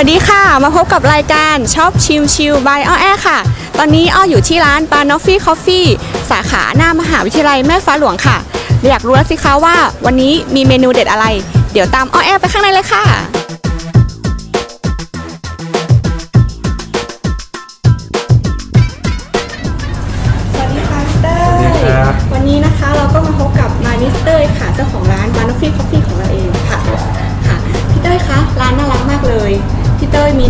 วัสดีค่ะ มาพบกับรายการชอบชิมชิลบายอ้อแอค่ะ ตอนนี้อ้ออยู่ที่ร้านปานอฟฟี่คอฟฟี่สาขาหน้ามหาวิทยาลัยแม่ฟ้าหลวงค่ะอยากรู้แล้วสิคะว่าวันนี้มีเมนูเด็ดอะไร เดี๋ยวตามอ้อแอไปข้างในเลยค่ะ สวัสดีค่ะพี่เต้สวัสดีครับวันนี้นะคะเราก็มาพบกับมานิสเตอร์ค่ะเจ้าของร้านบานอฟฟี่คอฟฟี่ของเราเอง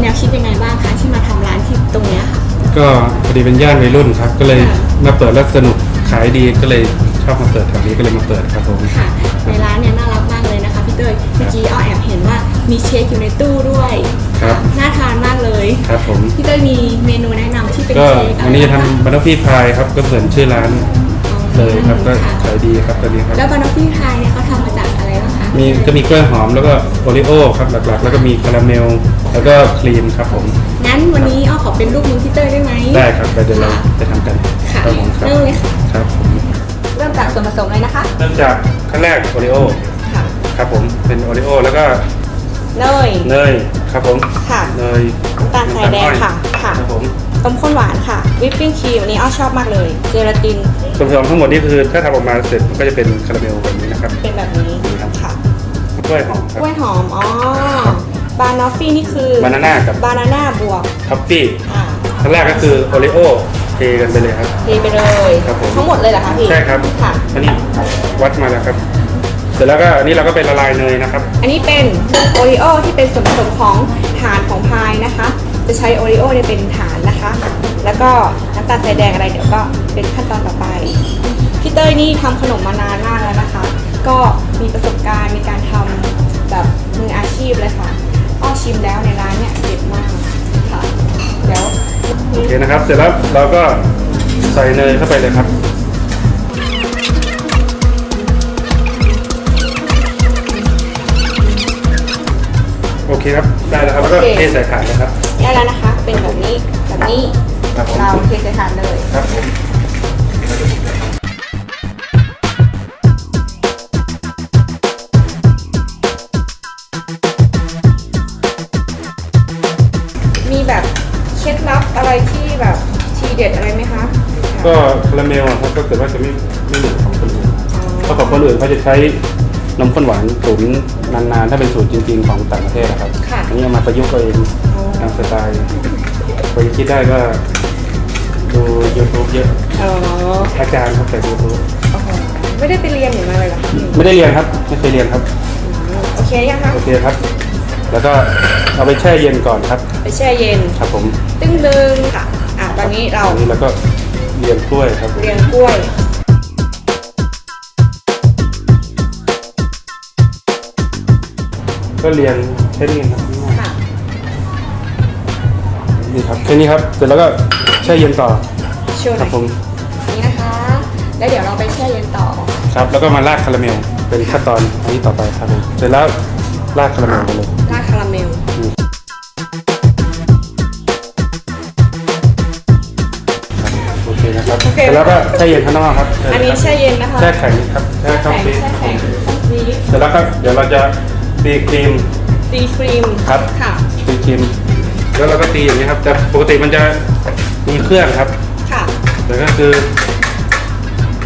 นวคิดยังไงบ้างคะที่มาทำร้านที่ตรงเนี้ยค่ะ ก็พอดีเป็นย่านวัยรุ่นครับ ก็เลยค่ะมาเปิดแล้วสนุกขายดีก็เลยชอบมาเปิดแถวนี้ก็เลยมาเปิดครับผมค่ะ ในร้านเนี่ยน่ารักมากเลยนะคะพี่เต้ยเมื่อกี้อ้อแอบเห็นว่ามีเค้กอยู่ในตู้ด้วยครับน่าทานมากเลยครับผม พี่เต้ยมีเมนูแนะนำที่เป็นก็เค้กอไรวันนี้จะบ้างทำบัตเตอร์ฟี่พายครับก็เหมือนชื่อร้านเลยครับก็ค่ะขายดีครับตอนนี้ครับ แล้วบานอฟฟี่ไทยเนี่ยเขาทำมาจากอะไรบ้างคะมีก็มีกล้วยหอมแล้วก็โอริโอครับหลักๆ แล้วก็มีคาราเมล แล้วก็ครีมครับผม งั้นวันนี้อ้อขอเป็นลูกมือพี่เต้ยได้ไหมได้ครับไปเดี๋ยวเราค่ะจะทำกันค่ะครับผมครับเริ่มเลยค่ะ ครับผมเริ่มจากส่วนผสมเลยนะคะ เริ่มจากขั้นแรกโอริโอค่ะ ครับผมเป็นโอริโอแล้วก็เนย เนยครับผมค่ะ เนยน้ำตาลทรายแดงค่ะค่ะ ครับผมต้มข้นหวานค่ะ วิปปิ้งครีมอันนี้อ้อชอบมากเลย เจลาติน ส่วนผสมทั้งหมดนี่คือถ้าทำออกมาเสร็จมันก็จะเป็นคาราเมลแบบนี้นะครับเป็นแบบนี้ครับค่ะ กล้วยหอมคกรับล้วยหอม อ๋อ บานอฟฟี่นี่คือบานาน่ากับบานาน่าบวกท็อฟฟี่อ่าขั้นแรกก็คือโอริโอเทกันไปเลยครับ เทไปเลยครับผม ทั้งหมดเลยเหรอคะพี่ใช่ครับค่ะ อันนี้วัดมาแล้วครับ เสร็จแล้วก็อันนี้เราก็เป็นละลายเนยนะครับ อันนี้เป็นโอริโอที่เป็นส่วนผสมของฐานของพายนะคะ จะใช้โอริโอเนี่ยเป็นฐานนะคะ แล้วก็น้ำตาลทรายแดงอะไรเดี๋ยวก็เป็นขั้นตอนต่อไป พี่เต้ยนี่ทำขนมมานานมากแล้วนะคะ ก็มีประสบการณ์ในการทำแบบมืออาชีพเลยค่ะอ้อ ชิมแล้วในร้านเนี่ยเด็ดมากค่ะเดี๋ยวโอเคนะครับ เสร็จแล้วเราก็ใส่เนยเข้าไปเลยครับโอเคครับ ได้แล้วครับ แล้วก็เทใส่ถาดเลยครับ ได้แล้วนะคะ เป็นแบบนี้ แบบนี้ ครับผม เราเทใส่ถาดเลย ครับผมมี ก็คาราเมลอะครับก็เกิดว่าจะไม่ไม่เหมือนของคนอื่นอ๋อเพราะของคนอื่นเขาจะใช้นมข้นหวานตุ๋นนานๆ ถ้าเป็นสูตรจริง ๆ ของต่างประเทศนะครับค่ะ อันนี้เอามาประยุกต์เอาเองอ๋อตามสไตล์พอจะคิดได้ก็ดู YouTube เยอะอ๋ออาจารย์ครับแต่ YouTube โอ้โหไม่ได้ไปเรียนอย่างไรเลยเหรอคะพี่ไม่ได้เรียนครับไม่เคยเรียนครับโอเคยังคะโอเคครับ แล้วก็เอาไปแช่เย็นก่อนครับ ไปแช่เย็น ครับผมตึ้งดึงค่ะ อะตอนนี้เรา อันนี้แล้วก็ เรียนกล้วยครับเรียงกล้วย ก็เรียนแค่นี้ครับค่ะนี่ครับแค่นี้ครับเสร็จแล้วก็แช่เย็นต่อช่วยหคน่รัอบยผมนี่นะคะ แล้วเดี๋ยวเราไปแช่เย็นต่อ ครับ แล้วก็มาราดคาราเมลเป็นขั้นตอนอันนี้ต่อไปครับผมเสร็จแล้วราดคาราเมลไปเลย ราดคาราเมล คนะครับเสร็จแล้วก็แช่เย็นข้างนอกครับอันนี้แช่เย็นนะคะแช่แข็งครับแช่เข้าแข็งฟรีซแช่แข็งต้องฟรีซเสร็จแล้วครับเดี๋ยวเราจะตีครีม ตีครีมครับ ค่ะ ตีครีม แล้วเราก็ตีอย่างนี้ครับ แต่ปกติมันจะมีเครื่องครับ ค่ะ แต่ก็คือ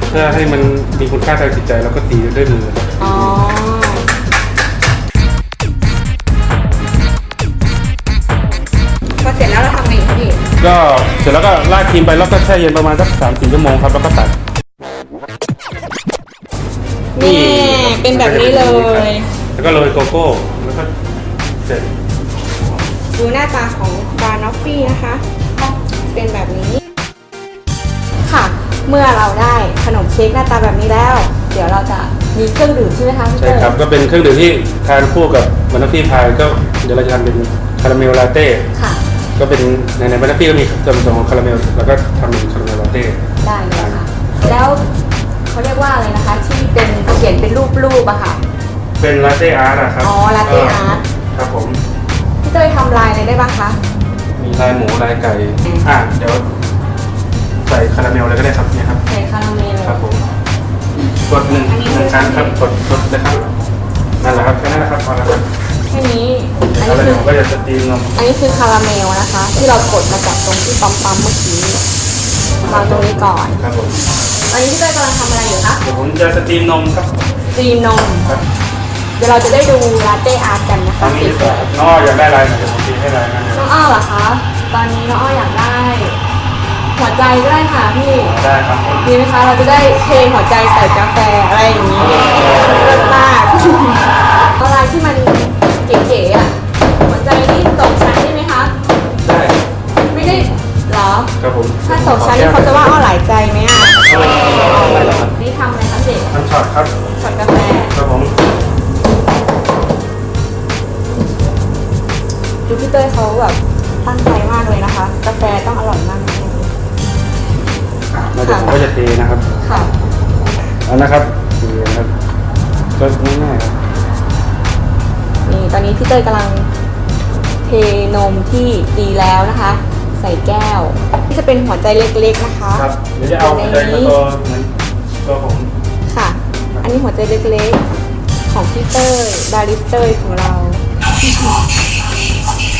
เพื่อให้มันมีคุณค่าทางจิตใจเราก็ตีด้วยมือครับ อ๋อ ก็เสร็จแล้วก็ราดครีมไปแล้วก็แช่เย็นประมาณสักสามสี่ชั่วโมงครับแล้วก็ตัด นี่เป็นแบบนี้เลย แล้วก็โรยโกโก้แล้วก็เสร็จดูหน้าตาของบานอฟฟี่นะคะ เป็นแบบนี้ ค่ะ เมื่อเราได้ขนมเค้กหน้าตาแบบนี้แล้ว เดี๋ยวเราจะมีเครื่องดื่มใช่ไหมคะพี่ใช่เต้ยครับก็เป็นเครื่องดื่มที่ทานคู่กับบันฟี่พายก็เดี๋ยวเราจะทำเป็นคาราเมลลาเต้ ค่ะ ก็เป็นในในบันฟี่ก็มีส่วนผสมของคาราเมลแล้วก็ทำเป็นคาราเมลลาเต้ได้เลยค่ะ แล้วเขาเรียกว่าอะไรนะคะ ที่เป็นเขียนเป็นรูปรูปอะค่ะ เป็นลาเต้อาร์ตอะครับอ๋อ latte art ครับผม พี่เต้ยทำลายอะไรได้บ้างคะ มีลายหมูลายไก่อะเดี๋ยวใส่คาราเมลเลยก็ได้ครับเนี่ยครับใส่คาราเมลครับผมกดหนึ่งอันนี้หนึ่งครั้งครับกดกดเลยครับนั่นแหละครับแค่นั้นแหละครับพอแล้วครับแค่นี้ อันนี้คืยวอก็จะสตรีมนมอันนี้คือคาราเมลนะคะ ที่เรากดมาจากตรงที่ปั๊มปั๊มๆเมื่อกี้วางตรงนี้ก่อน ครับผมอันนี้พี่เต้ยกำลังทำอะไรอยู่คะเดี๋ยวผมจะสตรีมนมครับสตรีมนม ครับเดี๋ยวเราจะได้ดูลาเต้อาร์ตกันนะตอคะนนี้สีดีกว่าครับน้องอ้ออยากได้อะไรเดี๋ยวผมตีให้อะไรนะน้องอ้อเหรอคะ ตอนนี้น้องอ้ออยากได้ หัวใจก็ได้ค่ะพี่ ได้ครับผม ดีไหมคะ เราจะได้เทหัวใจใส่กาแฟอะไรอย่างนี้ พี่เต้ยเขาแบบตั้งใจมากเลยนะคะ กาแฟต้องอร่อยมากแน่เลยแล้วเดี๋ยวผมก็จะเทนะครับค่ะเอานะครับเทนะครับก็ง่ายๆครับนี่ตอนนี้พี่เต้ยกำลังเทนมที่ตีแล้วนะคะ ใส่แก้วที่จะเป็นหัวใจเล็กๆนะคะครับเดี๋ยวจะเอาหัวใจมาตัวเหมือนตัวผมค่ะ อันนี้หัวใจเล็กๆ ของพี่เต้ยดาริสเต้ยของเรา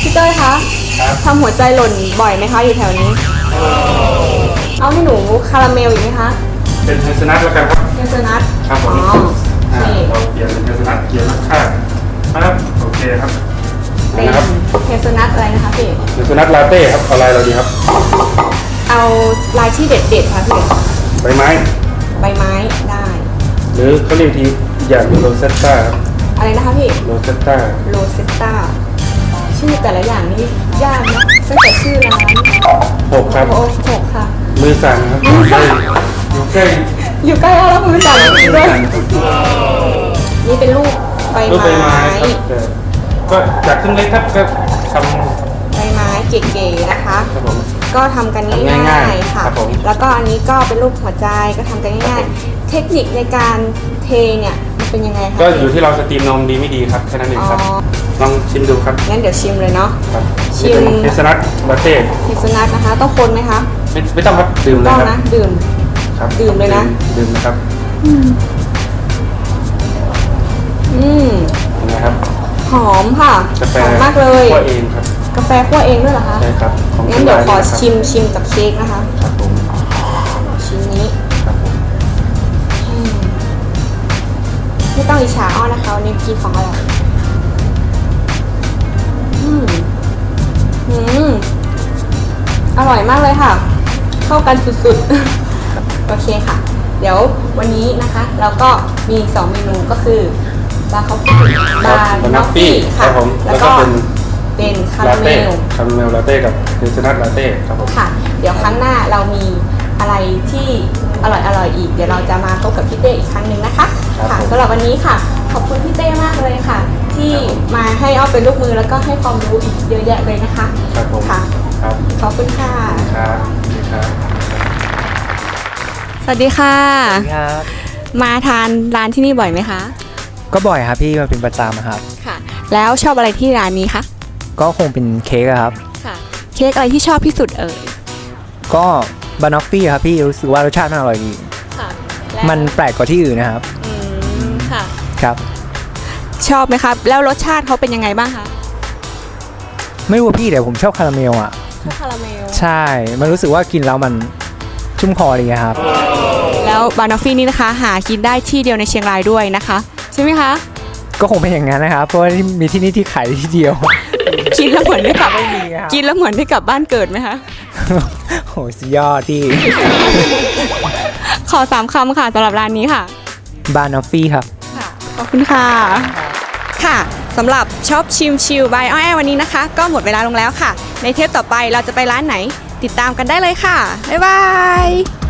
พี่เต้ยคะครับทำหัวใจหล่นบ่อยไหมคะอยู่แถวนี้ เอาให้หนูคาราเมลอีกไหมคะ เป็นเฮสนัทแล้วกันครับเฮเซลนัทครับผมอ๋ออ่านี่เราเปลี่ยนเป็นเฮสนัทเปลี่ยนรสชาติครับโอเคครับเป็นนะครับเฮเซลนัทอะไรนะคะพี่เฮสนัทลาเต้ครับเอาอะไรเราดีครับ เอาลายที่เด็ดๆค่ะพี่ ใบไม้ ใบไม้ได้ หรือเขาเรียกทีอีกอย่างคือโรเซตตาครับอะไรนะคะพี่ โรเซตตาโรเซตตา ชื่อแต่ละอย่างนี่ยากนะตั้งแต่ชื่อร้านหกครับ โอ้โหกค่ะ มือสั่นครับอยู่ใกล้อยู่ใกล้อยู่ใกล้อ้อแล้วมือสั่นจริงๆด้วยนี่เป็นลูกใบรูปใบไม้ไม้ครับแต่ก็จากครึ่งเล็กครับก็ทใบไม้เก๋ๆนะคะำครับผม ก็ทำกันทำง่าง่ายยๆๆค่ะ ครับผม แล้วก็อันนี้ก็เป็นรูปหัวใจก็ทำกันง่ายๆ เทคนิคในการเทเนี่ยมันเป็นยังไงคะก็อยู่ที่เราสตรีมนมดีไม่ดีครับแค่นั้นเองอ๋อครับ ลองชิมดูครับงั้นเดี๋ยวชิมเลยเนาะ ครับชิมนี่เป็นเฮสนัทลาเต้เฮเซลนัทนะคะ ต้องคนไหมคะไม่ไม่ต้องครับดื่มเลยต้องครับนะดื่ม ครับดื่มเลยนะ ดื่มนะครับอืมเห็นไหมครับหอมค่ะกาแฟหอมมากเลย คั่วเองครับกาแฟคั่วเองด้วยเหรอคะใช่ครับของงั้นเดี๋ยวขอที่ร้านนะครับชิมชิมกับเค้กนะคะ ครับผมชิ้นนี้ครับผมอืมไม่ต้องอิจฉาอ้อนะคะวันนี้กินของอร่อย อืมอืมอร่อยมากเลยค่ะ เข้ากันสุดๆ โอเคค่ะ เดี๋ยววันนี้นะคะ เราก็มี 2 เมนูก็คือบาร์คอฟฟี่บาร์บานนออฟฟฟี่ฟี่ครัค่ะบผมแล้แล้ววก็ก็เป็นเป็นคาลาราเมเต้ล คาราเมลลาเต้กับเฮสนัทลาเต้ครับผม ค่ะ เดี๋ยวครั้งหน้าเรามีอะไรที่อร่อยอร่อยๆอีก เดี๋ยวเราจะมาพบกับพี่เต้อีกครั้งหนึ่งนะคะค่ะสำหรับวันนี้ค่ะ ขอบคุณพี่เต้มากเลยค่ะที่ มาให้อ้อเป็นลูกมือแล้วก็ให้ความรู้อีกเยอะแยะเลยนะคะ ครับผมค่ะ ครับขอบคุณค่ะ ครับครับสวัสดีค่ะ ครับ มาทานร้านที่นี่บ่อยไหมคะ ก็บ่อยครับพี่มาเป็นประจำอะครับ ค่ะ แล้วชอบอะไรที่ร้านนี้คะ ก็คงเป็นเค้กอะครับ ค่ะ เค้กอะไรที่ชอบที่สุดเอ่ย ก็บานอฟฟี่ครับพี่รู้สึกว่ารสชาติมันอร่อยดี ค่ะมันแปลกกว่าที่อื่นนะครับ อืมค่ะ ครับ ชอบไหมครับ แล้วรสชาติเขาเป็นยังไงบ้างคะไม่รู้ว่าพี่แต่ผมชอบคาราเมลอะ ชอบคาราเมล ใช่ มันรู้สึกว่ากินแล้วมันชุ่มคอดีครับ แล้วบานอฟฟี่นี่นะคะ หากินได้ที่เดียวในเชียงรายด้วยนะคะ ใช่ไหมคะ ก็คงเป็นอย่างนั้นนะครับ เพราะว่าที่มีที่นี่ที่ขายที่เดียว กินแล้วเหมือนได้กลับไม่มีครับ กินแล้วเหมือนได้กลับบ้านเกิดไหมคะ โหสุดยอดที่ขอสามคำค่ะสำหรับร้านนี้ค่ะ บานอฟฟี่ครับค่ะขอบคุณค่ะ ค่ะสำหรับช็อปชิมชิลบายอ้อยวันนี้นะคะ ก็หมดเวลาลงแล้วค่ะ ในเทปต่อไปเราจะไปร้านไหนติดตามกันได้เลยค่ะ บ๊ายบาย